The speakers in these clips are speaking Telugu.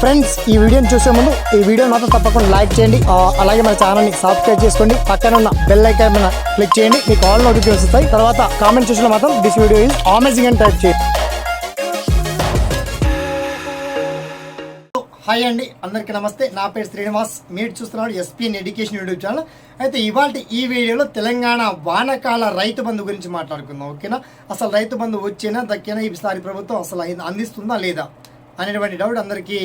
ఫ్రెండ్స్ ఈ వీడియోని చూసే ముందు ఈ వీడియో మాత్రం తప్పకుండా లైక్ చేయండి. అలాగే మన ఛానల్ని సబ్స్క్రైబ్ చేసుకోండి. పక్కన ఉన్న బెల్ ఐకాన్ మీద క్లిక్ చేయండి. మీకు ఆల్ నోటిఫికేషన్ వస్తాయి. తర్వాత కామెంట్ చూసిన మాత్రం దిస్ వీడియో ఈజ్ అమేజింగ్ అని టైప్ చేయండి. హాయ్ అండి. అందరికీ నమస్తే. నా పేరు శ్రీనివాస్. మీరు చూస్తున్నారు ఎస్పీఎన్ ఎడ్యుకేషన్ యూట్యూబ్ ఛానల్ అయితే ఇవాళ ఈ వీడియోలో తెలంగాణ వానకాల రైతు బంధు గురించి మాట్లాడుకుందాం. ఓకేనా? అసలు రైతు బంధు వచ్చేనా దక్కినా ఈసారి ప్రభుత్వం అసలు అందిస్తుందా లేదా? అనేటువంటి డౌట్ అందరికీ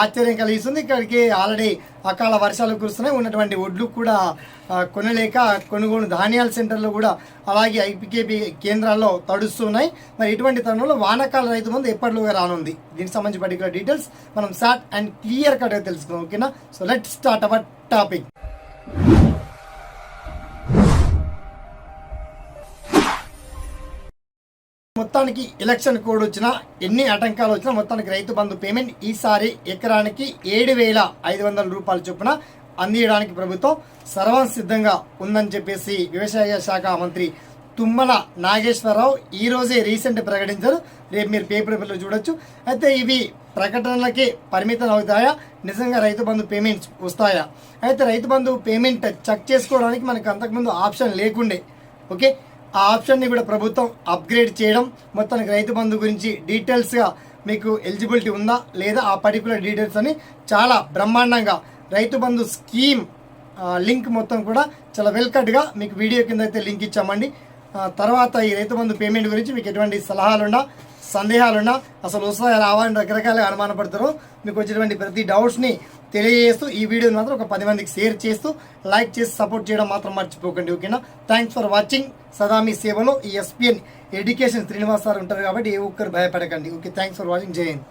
ఆశ్చర్యం కలిగిస్తుంది. ఇక్కడికి ఆల్రెడీ అకాల వర్షాలు కురుస్తున్నాయి. ఉన్నటువంటి ఒడ్లు కూడా కొనలేక కొనుగోలు ధాన్యాల సెంటర్లు కూడా అలాగే ఐపీకేపీ కేంద్రాల్లో తడుస్తున్నాయి. మరి ఇటువంటి తరుణంలో వానకాల రైతు ముందు ఎప్పటిలోగా రానుంది? దీనికి సంబంధించి పర్టికులర్ డీటెయిల్స్ మనం షార్ట్ అండ్ క్లియర్ కట్గా తెలుసుకుందాం. ఓకేనా? So let start our topic మొత్తానికి ఎలక్షన్ కోడ్ వచ్చినా ఎన్ని ఆటంకాలు వచ్చినా మొత్తానికి రైతు బంధు పేమెంట్ ఈసారి ఎకరానికి ఏడు వేల ఐదు వందల రూపాయల చొప్పున అందియడానికి ప్రభుత్వం సర్వం సిద్ధంగా ఉందని చెప్పేసి వ్యవసాయ శాఖ మంత్రి తుమ్మల నాగేశ్వరరావు ఈ రోజే రీసెంట్ ప్రకటించారు. రేపు మీరు పేపర్లో చూడొచ్చు. అయితే ఇవి ప్రకటనలకే పరిమితం అవుతాయా? నిజంగా రైతు బంధు పేమెంట్స్ వస్తాయా? అయితే రైతు బంధు పేమెంట్ చెక్ చేసుకోవడానికి మనకు అంతకుముందు ఆప్షన్ లేకుండే ఓకే? ఆ ఆప్షన్ని కూడా ప్రభుత్వం అప్గ్రేడ్ చేయడం మొత్తానికి రైతు బంధు గురించి డీటెయిల్స్గా మీకు ఎలిజిబిలిటీ ఉందా లేదా ఆ పర్టికులర్ డీటెయిల్స్ అని చాలా బ్రహ్మాండంగా రైతు బంధు స్కీమ్ లింక్ మొత్తం కూడా చాలా వెల్కట్గా మీకు వీడియో కింద అయితే లింక్ ఇచ్చామండి. తర్వాత ఈ రైతు బంధు పేమెంట్ గురించి మీకు ఎటువంటి సలహాలున్నా సందేహాలున్నా అసలు వస్తాయా రావా అని రకరకాలుగా అనుమానపడతారు మీకు వచ్చినటువంటి ప్రతి డౌట్స్ని తెలియజేస్తూ ఈ వీడియోని మాత్రం ఒక పది మందికి షేర్ చేస్తూ లైక్ చేసి సపోర్ట్ చేయడం మాత్రం మర్చిపోకండి ఓకేనా థ్యాంక్స్ ఫర్ వాచింగ్ సదా మీ సేవలో ఈ ఎస్పీఎన్ ఎడ్యుకేషన్ శ్రీనివాస్ సార్ ఉంటారు కాబట్టి ఏ ఒక్కరు భయపడకండి ఓకే థ్యాంక్స్ ఫర్ వాచింగ్ జై హింద్.